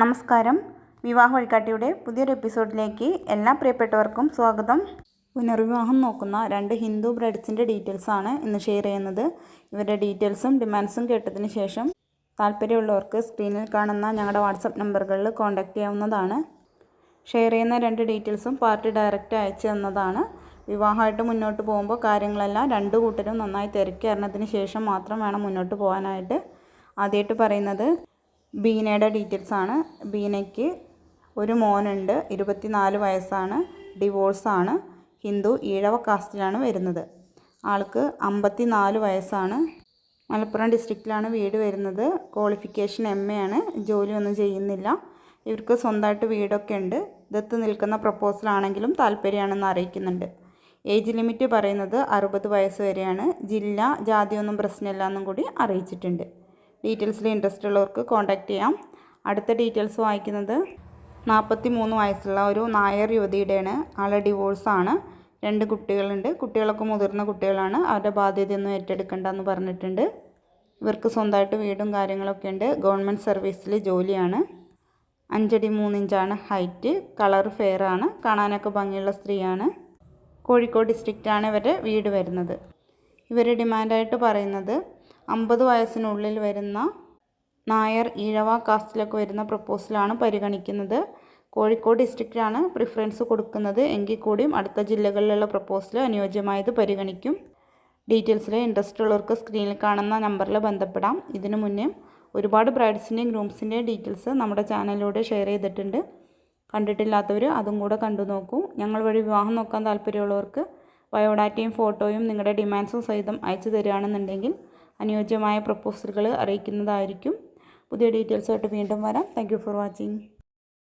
നമസ്കാരം. വിവാഹ വഴികാട്ടിയുടെ പുതിയൊരു എപ്പിസോഡിലേക്ക് എല്ലാ പ്രിയപ്പെട്ടവർക്കും സ്വാഗതം. പുനർവിവാഹം നോക്കുന്ന രണ്ട് ഹിന്ദു ബ്രൈഡ്സിന്റെ ഡീറ്റെയിൽസാണ് ഇന്ന് ഷെയർ ചെയ്യുന്നത്. ഇവരുടെ ഡീറ്റെയിൽസും ഡിമാൻഡ്സും കേട്ടതിന് ശേഷം താല്പര്യമുള്ളവർക്ക് സ്ക്രീനിൽ കാണുന്ന ഞങ്ങളുടെ വാട്സപ്പ് നമ്പറുകളിൽ കോൺടാക്റ്റ് ചെയ്യാവുന്നതാണ്. ഷെയർ ചെയ്യുന്ന രണ്ട് ഡീറ്റെയിൽസും പാർട്ടി ഡയറക്റ്റ് അയച്ചു തന്നതാണ്. വിവാഹമായിട്ട് മുന്നോട്ട് പോകുമ്പോൾ കാര്യങ്ങളെല്ലാം രണ്ട് കൂട്ടരും നന്നായി തിരക്കി അറിഞ്ഞതിന് ശേഷം മാത്രം വേണം മുന്നോട്ട് പോകാനായിട്ട്. ആദ്യമായിട്ട് പറയുന്നത് ബീനയുടെ ഡീറ്റെയിൽസ് ആണ് ബീനയ്ക്ക് ഒരു മോനുണ്ട് ഇരുപത്തിനാല് വയസ്സാണ് ഡിവോഴ്സാണ്. ഹിന്ദു ഈഴവ കാസ്റ്റിലാണ് വരുന്നത്. ആൾക്ക് അമ്പത്തി നാല് വയസ്സാണ്. മലപ്പുറം ഡിസ്ട്രിക്റ്റിലാണ് വീട് വരുന്നത്. ക്വാളിഫിക്കേഷൻ എം എ ആണ്. ജോലിയൊന്നും ചെയ്യുന്നില്ല. ഇവർക്ക് സ്വന്തമായിട്ട് വീടൊക്കെ ഉണ്ട്. ദത്ത് നിൽക്കുന്ന പ്രപ്പോസലാണെങ്കിലും താല്പര്യമാണെന്ന് അറിയിക്കുന്നുണ്ട്. ഏജ് ലിമിറ്റ് പറയുന്നത് അറുപത് വയസ്സ് വരെയാണ്. ജില്ല ജാതിയൊന്നും പ്രശ്നമില്ല എന്നും കൂടി അറിയിച്ചിട്ടുണ്ട്. ഡീറ്റെയിൽസിൽ ഇൻട്രസ്റ്റ് ഉള്ളവർക്ക് കോൺടാക്റ്റ് ചെയ്യാം. അടുത്ത ഡീറ്റെയിൽസ് വായിക്കുന്നത് നാൽപ്പത്തി മൂന്ന് വയസ്സുള്ള ഒരു നായർ യുവതിയുടെയാണ്. ആളെ ഡിവോഴ്സാണ് രണ്ട് കുട്ടികളുണ്ട്. കുട്ടികളൊക്കെ മുതിർന്ന കുട്ടികളാണ്. അവരുടെ ബാധ്യതയൊന്നും ഏറ്റെടുക്കണ്ടെന്ന് പറഞ്ഞിട്ടുണ്ട്. ഇവർക്ക് സ്വന്തമായിട്ട് വീടും കാര്യങ്ങളൊക്കെ ഉണ്ട്. ഗവൺമെന്റ് സർവീസിൽ ജോലിയാണ്. അഞ്ചടി മൂന്നിഞ്ചാണ് ഹൈറ്റ് കളർ ഫെയറാണ് കാണാനൊക്കെ ഭംഗിയുള്ള സ്ത്രീയാണ്. കോഴിക്കോട് ഡിസ്ട്രിക്റ്റാണ് ഇവരുടെ വീട് വരുന്നത്. ഇവർ ഡിമാൻഡായിട്ട് പറയുന്നത് അമ്പത് വയസ്സിനുള്ളിൽ വരുന്ന നായർ ഈഴവ കാസ്റ്റിലൊക്കെ വരുന്ന പ്രപ്പോസലാണ് പരിഗണിക്കുന്നത്. കോഴിക്കോട് ഡിസ്ട്രിക്റ്റിലാണ് പ്രിഫറൻസ് കൊടുക്കുന്നത്. എങ്കിൽ കൂടിയും അടുത്ത ജില്ലകളിലുള്ള പ്രപ്പോസൽ അനുയോജ്യമായത് പരിഗണിക്കും. ഡീറ്റെയിൽസിൽ ഇൻട്രസ്റ്റ് ഉള്ളവർക്ക് സ്ക്രീനിൽ കാണുന്ന നമ്പറിൽ ബന്ധപ്പെടാം. ഇതിനു മുന്നേ ഒരുപാട് ബ്രൈഡ്സിന്റെയും ഗ്രൂംസിന്റെയും ഡീറ്റെയിൽസ് നമ്മുടെ ചാനലിലൂടെ ഷെയർ ചെയ്തിട്ടുണ്ട്. കണ്ടിട്ടില്ലാത്തവർ അതും കൂടെ കണ്ടു നോക്കൂ. ഞങ്ങൾ വഴി വിവാഹം നോക്കാൻ താല്പര്യമുള്ളവർക്ക് ബയോഡാറ്റയും ഫോട്ടോയും നിങ്ങളുടെ ഡിമാൻഡ്സും സഹിതം അയച്ചു തരികയാണെന്നുണ്ടെങ്കിൽ അനുയോജ്യമായ പ്രപ്പോസലുകൾ അറിയിക്കുന്നതായിരിക്കും. പുതിയ ഡീറ്റെയിൽസുമായിട്ട് വീണ്ടും വരാം. Thank for watching